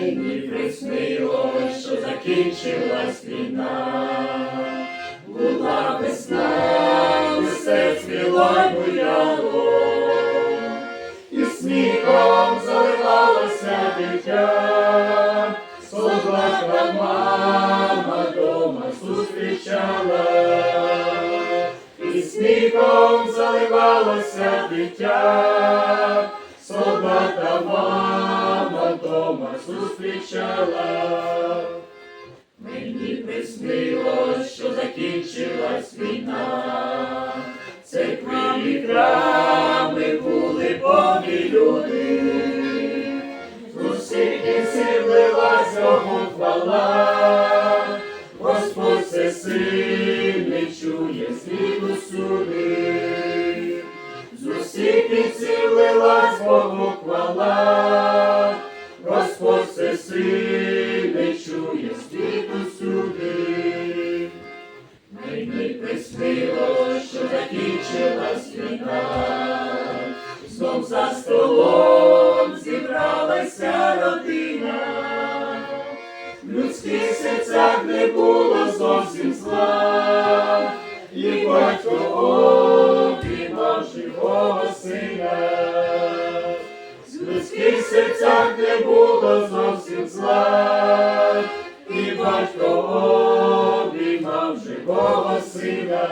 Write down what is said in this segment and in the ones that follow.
приснилось, що закінчилась війна, була весна, все цвіло й буяло, і сміхом заливалося дитя, солдата мама дома зустрічала, і сміхом заливалося дитя, солдата мама зустрічала. Мені приснилось, що закінчилась війна, церкви і храми були повні люди, з усіх кінців лилась йому хвала, Господь все сильний чує світ усюди, з усіх кінців лилась Богу хвала, приснилось, що закінчилась війна, знов за столом зібралася родина, в людських серцях не було зовсім зла, і батько обіймав живого сина. В людських серцях не було зовсім зла, і батько сина.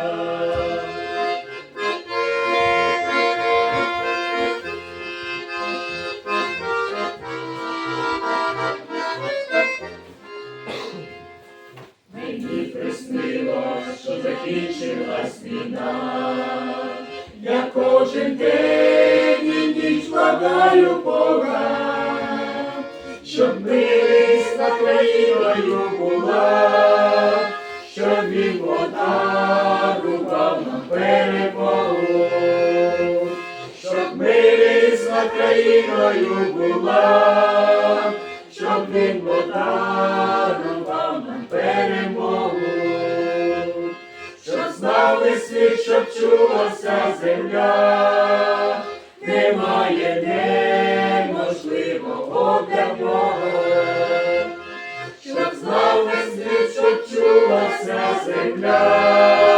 Мені приснилось, що закінчилась війна. Я кожен день і ніч благаю Бога, щоб милість над країною була, Країною була, щоб він подарував нам перемогу, щоб знали світ, щоб чулася земля, немає неможливого для Бога, щоб знав світ, щоб чулася земля.